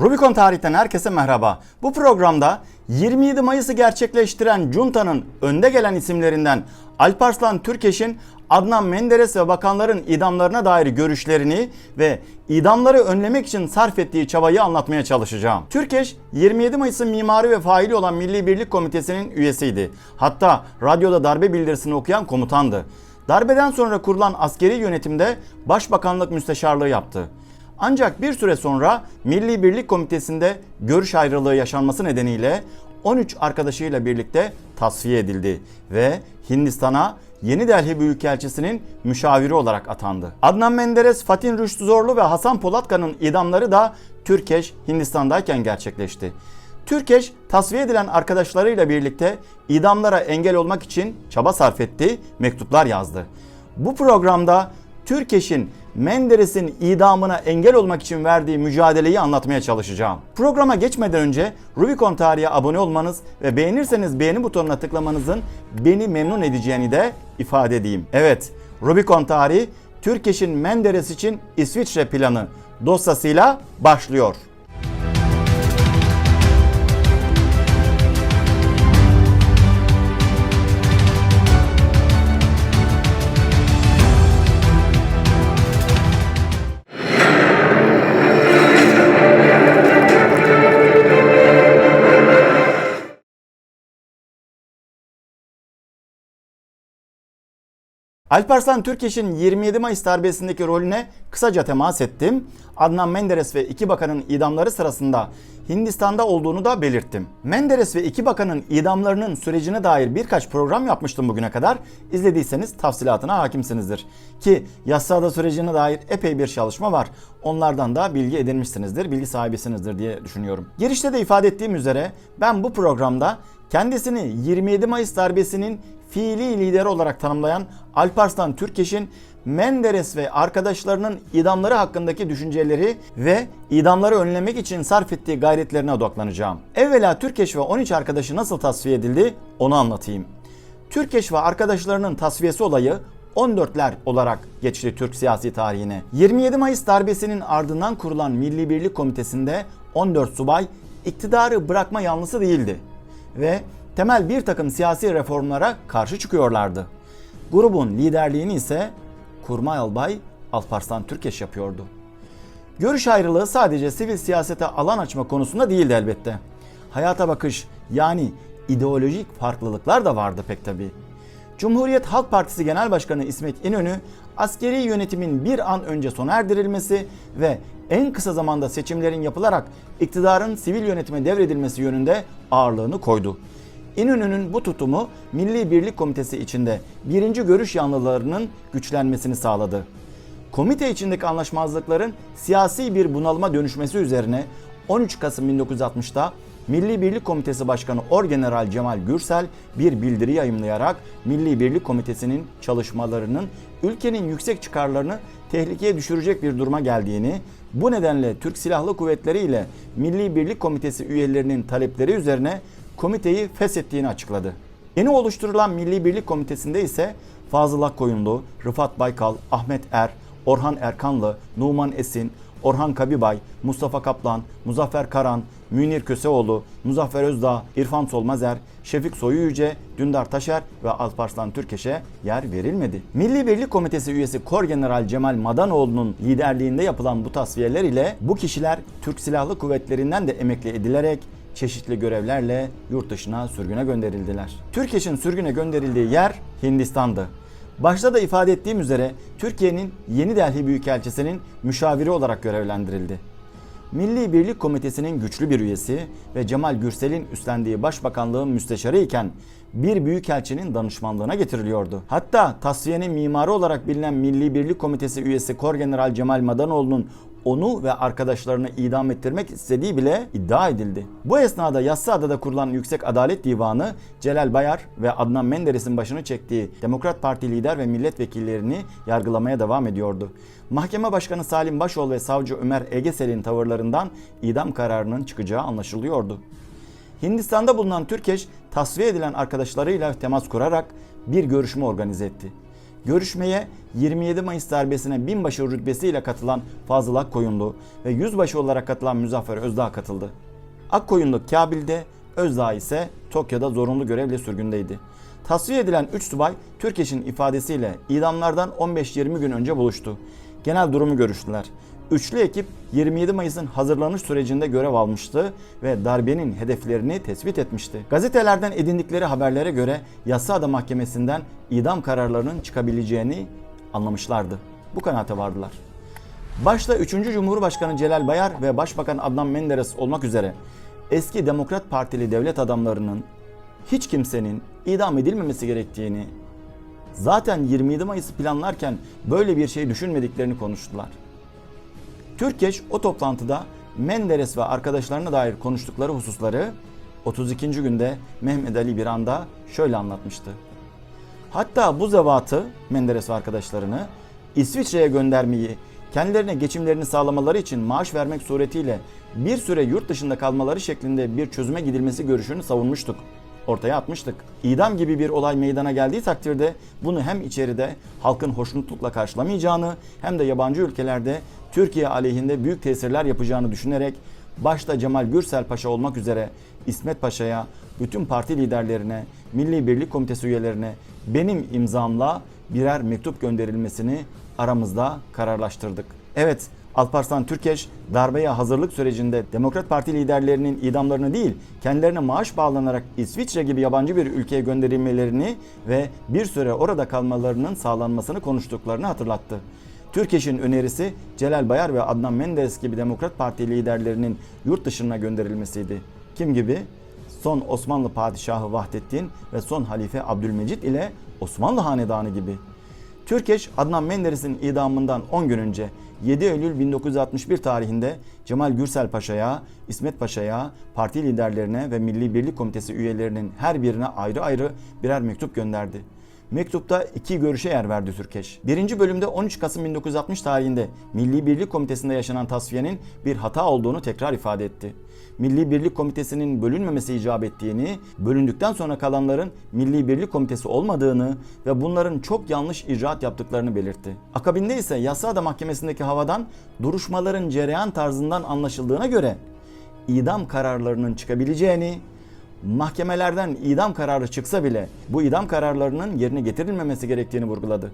Rubicon Tarih'ten herkese merhaba. Bu programda 27 Mayıs'ı gerçekleştiren Junta'nın önde gelen isimlerinden Alparslan Türkeş'in Adnan Menderes ve bakanların idamlarına dair görüşlerini ve idamları önlemek için sarf ettiği çabayı anlatmaya çalışacağım. Türkeş 27 Mayıs'ın mimarı ve faili olan Milli Birlik Komitesi'nin üyesiydi. Hatta radyoda darbe bildirisini okuyan komutandı. Darbeden sonra kurulan askeri yönetimde Başbakanlık Müsteşarlığı yaptı. Ancak bir süre sonra Milli Birlik Komitesi'nde görüş ayrılığı yaşanması nedeniyle 13 arkadaşıyla birlikte tasfiye edildi ve Hindistan'a Yeni Delhi Büyükelçisi'nin müşaviri olarak atandı. Adnan Menderes, Fatih Rüştü Zorlu ve Hasan Polatkan'ın idamları da Türkeş Hindistan'dayken gerçekleşti. Türkeş tasfiye edilen arkadaşlarıyla birlikte idamlara engel olmak için çaba sarf etti, mektuplar yazdı. Bu programda Türkeş'in Menderes'in idamına engel olmak için verdiği mücadeleyi anlatmaya çalışacağım. Programa geçmeden önce Rubicon Tarihi'ye abone olmanız ve beğenirseniz beğeni butonuna tıklamanızın beni memnun edeceğini de ifade edeyim. Evet, Rubicon Tarihi Türkeş'in Menderes için İsviçre planı dosyasıyla başlıyor. Alparslan Türkeş'in 27 Mayıs darbesindeki rolüne kısaca temas ettim. Adnan Menderes ve iki bakanın idamları sırasında Hindistan'da olduğunu da belirttim. Menderes ve iki bakanın idamlarının sürecine dair birkaç program yapmıştım bugüne kadar. İzlediyseniz tafsilatına hakimsinizdir. Ki yassıada sürecine dair epey bir çalışma var. Onlardan da bilgi edinmişsinizdir, bilgi sahibisinizdir diye düşünüyorum. Girişte de ifade ettiğim üzere ben bu programda kendisini 27 Mayıs darbesinin fiili lideri olarak tanımlayan Alparslan Türkeş'in Menderes ve arkadaşlarının idamları hakkındaki düşünceleri ve idamları önlemek için sarf ettiği gayretlerine odaklanacağım. Evvela Türkeş ve 13 arkadaşı nasıl tasfiye edildi onu anlatayım. Türkeş ve arkadaşlarının tasfiyesi olayı 14'ler olarak geçti Türk siyasi tarihine. 27 Mayıs darbesinin ardından kurulan Milli Birlik Komitesi'nde 14 subay iktidarı bırakma yanlısı değildi ve temel bir takım siyasi reformlara karşı çıkıyorlardı. Grubun liderliğini ise Kurmay Albay Alparslan Türkeş yapıyordu. Görüş ayrılığı sadece sivil siyasete alan açma konusunda değildi elbette. Hayata bakış yani ideolojik farklılıklar da vardı pek tabi. Cumhuriyet Halk Partisi Genel Başkanı İsmet İnönü askeri yönetimin bir an önce sona erdirilmesi ve en kısa zamanda seçimlerin yapılarak iktidarın sivil yönetime devredilmesi yönünde ağırlığını koydu. İnönü'nün bu tutumu Milli Birlik Komitesi içinde birinci görüş yanlılarının güçlenmesini sağladı. Komite içindeki anlaşmazlıkların siyasi bir bunalıma dönüşmesi üzerine 13 Kasım 1960'da Milli Birlik Komitesi Başkanı Orgeneral Cemal Gürsel bir bildiri yayımlayarak Milli Birlik Komitesi'nin çalışmalarının ülkenin yüksek çıkarlarını tehlikeye düşürecek bir duruma geldiğini, bu nedenle Türk Silahlı Kuvvetleri ile Milli Birlik Komitesi üyelerinin talepleri üzerine komiteyi feshettiğini açıkladı. Yeni oluşturulan Milli Birlik Komitesi'nde ise Fazıl Akkoyunlu, Rıfat Baykal, Ahmet Er, Orhan Erkanlı, Numan Esin, Orhan Kabibay, Mustafa Kaplan, Muzaffer Karan, Münir Köseoğlu, Muzaffer Özdağ, İrfan Solmazer, Şefik Soyu Yüce, Dündar Taşer ve Alparslan Türkeş'e yer verilmedi. Milli Birlik Komitesi üyesi Kor General Cemal Madanoğlu'nun liderliğinde yapılan bu tasfiyeler ile bu kişiler Türk Silahlı Kuvvetleri'nden de emekli edilerek çeşitli görevlerle yurt dışına sürgüne gönderildiler. Türkeş'in sürgüne gönderildiği yer Hindistan'dı. Başta da ifade ettiğim üzere Türkiye'nin Yeni Delhi Büyükelçisi'nin müşaviri olarak görevlendirildi. Milli Birlik Komitesi'nin güçlü bir üyesi ve Cemal Gürsel'in üstlendiği başbakanlığın müsteşarı iken bir büyükelçinin danışmanlığına getiriliyordu. Hatta tasfiyenin mimarı olarak bilinen Milli Birlik Komitesi üyesi Korgeneral Cemal Madanoğlu'nun onu ve arkadaşlarını idam ettirmek istediği bile iddia edildi. Bu esnada Yassıada'da kurulan Yüksek Adalet Divanı Celal Bayar ve Adnan Menderes'in başını çektiği Demokrat Parti lider ve milletvekillerini yargılamaya devam ediyordu. Mahkeme Başkanı Salim Başoğlu ve Savcı Ömer Egesel'in tavırlarından idam kararının çıkacağı anlaşılıyordu. Hindistan'da bulunan Türkeş tasfiye edilen arkadaşlarıyla temas kurarak bir görüşme organize etti. Görüşmeye 27 Mayıs darbesine binbaşı rütbesiyle katılan Fazıl Akkoyunlu ve yüzbaşı olarak katılan Müzaffer Özdağ katıldı. Akkoyunlu Kabil'de, Özdağ ise Tokyo'da zorunlu görevle sürgündeydi. Tasfiye edilen 3 subay Türkeş'in ifadesiyle idamlardan 15-20 gün önce buluştu. Genel durumu görüştüler. Üçlü ekip 27 Mayıs'ın hazırlanış sürecinde görev almıştı ve darbenin hedeflerini tespit etmişti. Gazetelerden edindikleri haberlere göre Yassıada Mahkemesi'nden idam kararlarının çıkabileceğini anlamışlardı. Bu kanaate vardılar. Başta 3. Cumhurbaşkanı Celal Bayar ve Başbakan Adnan Menderes olmak üzere eski Demokrat Partili devlet adamlarının hiç kimsenin idam edilmemesi gerektiğini, zaten 27 Mayıs'ı planlarken böyle bir şey düşünmediklerini konuştular. Türkeş o toplantıda Menderes ve arkadaşlarına dair konuştukları hususları 32. günde Mehmet Ali Birand'a şöyle anlatmıştı. Hatta bu zevatı Menderes ve arkadaşlarını İsviçre'ye göndermeyi, kendilerine geçimlerini sağlamaları için maaş vermek suretiyle bir süre yurt dışında kalmaları şeklinde bir çözüme gidilmesi görüşünü savunmuştuk. Ortaya atmıştık. İdam gibi bir olay meydana geldiği takdirde bunu hem içeride halkın hoşnutlukla karşılamayacağını hem de yabancı ülkelerde Türkiye aleyhinde büyük tesirler yapacağını düşünerek başta Cemal Gürsel Paşa olmak üzere İsmet Paşa'ya, bütün parti liderlerine, Milli Birlik Komitesi üyelerine benim imzamla birer mektup gönderilmesini aramızda kararlaştırdık. Evet, Alparslan Türkeş darbeye hazırlık sürecinde Demokrat Parti liderlerinin idamlarını değil, kendilerine maaş bağlanarak İsviçre gibi yabancı bir ülkeye gönderilmelerini ve bir süre orada kalmalarının sağlanmasını konuştuklarını hatırlattı. Türkeş'in önerisi Celal Bayar ve Adnan Menderes gibi Demokrat Parti liderlerinin yurt dışına gönderilmesiydi. Kim gibi? Son Osmanlı Padişahı Vahdettin ve son Halife Abdülmecit ile Osmanlı Hanedanı gibi. Türkeş Adnan Menderes'in idamından 10 gün önce 7 Eylül 1961 tarihinde Cemal Gürsel Paşa'ya, İsmet Paşa'ya, parti liderlerine ve Milli Birlik Komitesi üyelerinin her birine ayrı ayrı birer mektup gönderdi. Mektupta iki görüşe yer verdi Türkeş. Birinci bölümde 13 Kasım 1960 tarihinde Milli Birlik Komitesi'nde yaşanan tasfiyenin bir hata olduğunu tekrar ifade etti. Milli Birlik Komitesi'nin bölünmemesi icap ettiğini, bölündükten sonra kalanların Milli Birlik Komitesi olmadığını ve bunların çok yanlış icraat yaptıklarını belirtti. Akabinde ise Yassıada Mahkemesi'ndeki havadan duruşmaların cereyan tarzından anlaşıldığına göre idam kararlarının çıkabileceğini, mahkemelerden idam kararı çıksa bile bu idam kararlarının yerine getirilmemesi gerektiğini vurguladı.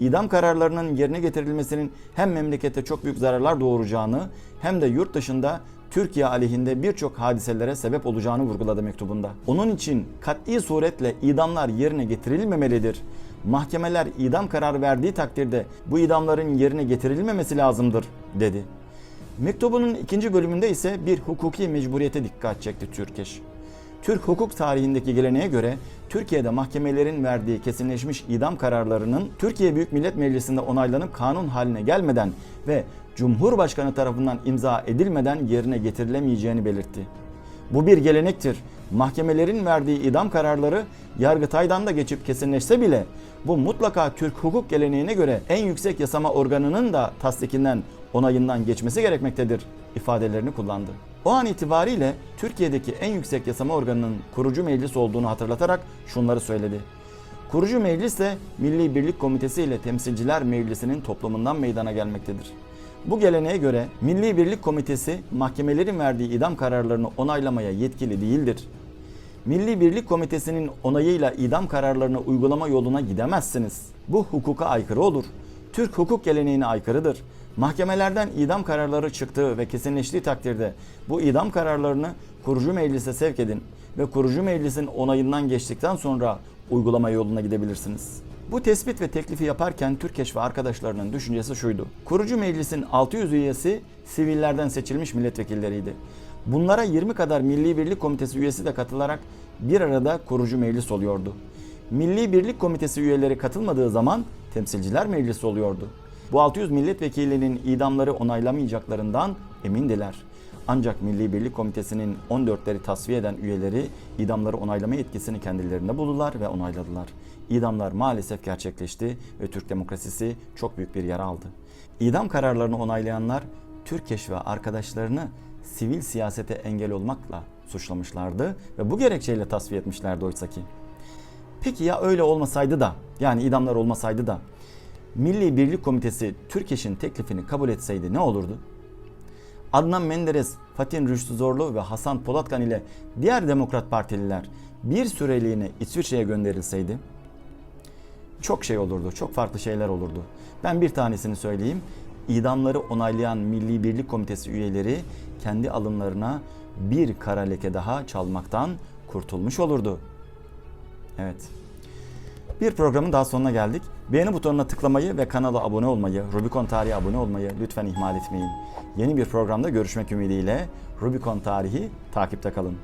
İdam kararlarının yerine getirilmesinin hem memlekette çok büyük zararlar doğuracağını hem de yurt dışında Türkiye aleyhinde birçok hadiselere sebep olacağını vurguladı mektubunda. Onun için kat'i suretle idamlar yerine getirilmemelidir. Mahkemeler idam kararı verdiği takdirde bu idamların yerine getirilmemesi lazımdır dedi. Mektubunun ikinci bölümünde ise bir hukuki mecburiyete dikkat çekti Türkeş. Türk hukuk tarihindeki geleneğe göre Türkiye'de mahkemelerin verdiği kesinleşmiş idam kararlarının Türkiye Büyük Millet Meclisi'nde onaylanıp kanun haline gelmeden ve Cumhurbaşkanı tarafından imza edilmeden yerine getirilemeyeceğini belirtti. Bu bir gelenektir. Mahkemelerin verdiği idam kararları Yargıtay'dan da geçip kesinleşse bile bu mutlaka Türk hukuk geleneğine göre en yüksek yasama organının da tasdikinden, onayından geçmesi gerekmektedir ifadelerini kullandı. O an itibariyle Türkiye'deki en yüksek yasama organının kurucu meclis olduğunu hatırlatarak şunları söyledi. Kurucu meclis de Milli Birlik Komitesi ile Temsilciler Meclisi'nin toplumundan meydana gelmektedir. Bu geleneğe göre Milli Birlik Komitesi mahkemelerin verdiği idam kararlarını onaylamaya yetkili değildir. Milli Birlik Komitesi'nin onayıyla idam kararlarını uygulama yoluna gidemezsiniz. Bu hukuka aykırı olur. Türk hukuk geleneğine aykırıdır. Mahkemelerden idam kararları çıktığı ve kesinleştiği takdirde bu idam kararlarını kurucu meclise sevk edin ve kurucu meclisin onayından geçtikten sonra uygulama yoluna gidebilirsiniz. Bu tespit ve teklifi yaparken Türkeş ve arkadaşlarının düşüncesi şuydu. Kurucu meclisin 600 üyesi sivillerden seçilmiş milletvekilleriydi. Bunlara 20 kadar Milli Birlik Komitesi üyesi de katılarak bir arada kurucu meclis oluyordu. Milli Birlik Komitesi üyeleri katılmadığı zaman Temsilciler Meclisi oluyordu. Bu 600 milletvekilinin idamları onaylamayacaklarından emindiler. Ancak Milli Birlik Komitesi'nin 14'leri tasfiye eden üyeleri idamları onaylama yetkisini kendilerinde buldular ve onayladılar. İdamlar maalesef gerçekleşti ve Türk demokrasisi çok büyük bir yara aldı. İdam kararlarını onaylayanlar Türkeş ve arkadaşlarını sivil siyasete engel olmakla suçlamışlardı ve bu gerekçeyle tasfiye etmişlerdi oysaki. Peki ya öyle olmasaydı da yani idamlar olmasaydı da Milli Birlik Komitesi Türkeş'in teklifini kabul etseydi ne olurdu? Adnan Menderes, Fatih Rüştü Zorlu ve Hasan Polatkan ile diğer Demokrat Partililer bir süreliğine İsviçre'ye gönderilseydi çok şey olurdu, çok farklı şeyler olurdu. Ben bir tanesini söyleyeyim. İdamları onaylayan Milli Birlik Komitesi üyeleri kendi alınlarına bir kara leke daha çalmaktan kurtulmuş olurdu. Evet. Bir programın daha sonuna geldik. Beğeni butonuna tıklamayı ve kanala abone olmayı, Rubicon Tarihi abone olmayı lütfen ihmal etmeyin. Yeni bir programda görüşmek ümidiyle Rubicon Tarihi takipte kalın.